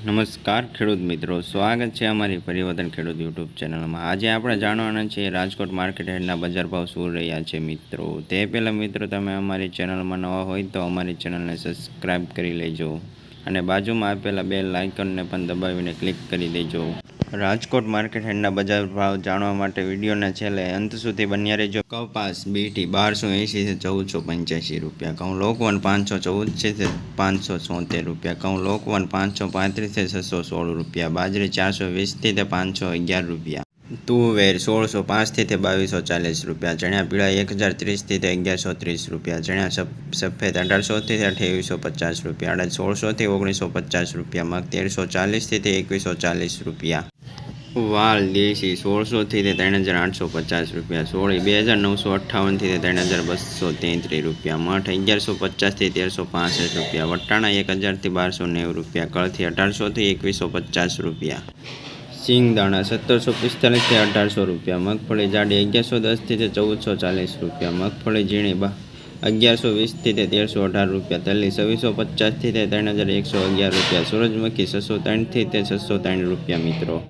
નમસ્કાર ખેડૂત મિત્રો, સ્વાગત છે અમારી પરિવર્તન ખેડૂત યુટ્યુબ ચેનલમાં. આજે આપણે જાણવાના છીએ રાજકોટ માર્કેટ હેડના બજાર ભાવ શું રહ્યા છે મિત્રો. તે પહેલાં મિત્રો, તમે અમારી ચેનલમાં નવા હોય તો અમારી ચેનલને સબસ્ક્રાઈબ કરી લેજો અને બાજુમાં આપેલા બે લાઇકનને પણ દબાવીને ક્લિક કરી દેજો. રાજકોટ માર્કેટ હેડના બજાર ભાવ જાણવા માટે વિડીયોના છેલ્લે અંત સુધી બન્યા રહેજો. કપાસ, બીટી બારસો એંશીથી ચૌદસો પંચ્યાસી રૂપિયા. ઘઉં લોકવન પાંચસો ચૌદ છે, તે પાંચસો છોતેર રૂપિયા. ઘઉં લોકવન પાંચસો પાંત્રીસથી છસો સોળ રૂપિયા. બાજરી ચારસો વીસથી તે પાંચસો અગિયાર રૂપિયા. તુવેર સોળસો પાંચથી તે બાવીસો ચાલીસ રૂપિયા. ચણ્યા પીળા એક હજાર ત્રીસથી તે અગિયારસો ત્રીસ રૂપિયા. ચણ્યા સફેદ અઢારસોથી તે અઠ્યાવીસો પચાસ રૂપિયા. અઢાર સોળસોથી ઓગણીસો પચાસ રૂપિયા. મગ તેરસો ચાલીસથી તે એકવીસો ચાલીસ રૂપિયા. વાલ દેશી સોળસોથી તે ત્રણ હજાર આઠસો પચાસ રૂપિયા. સોળી બે હજાર નવસો અઠ્ઠાવનથી તે ત્રણ હજાર બસો તેત્રીસ રૂપિયા. મઠ અગિયારસો પચાસથી તેરસો પાસઠ રૂપિયા. વટાણા એક હજારથી બારસો નેવું રૂપિયા. કળથી અઢારસોથી એકવીસો પચાસ રૂપિયા. સિંગદાણા સત્તરસો પિસ્તાલીસથી અઢારસો રૂપિયા. મગફળી જાડી અગિયારસો દસથી તે ચૌદસો ચાલીસ રૂપિયા. મગફળી ઝીણી બા અગિયારસો વીસથી તે તેરસો અઢાર રૂપિયા. તલ્લી છવ્વીસો પચાસથી તે ત્રણ હજાર એકસો અગિયાર રૂપિયા. સૂરજમુખી છસો ત્રણથી તે છસો ત્રણ રૂપિયા મિત્રો.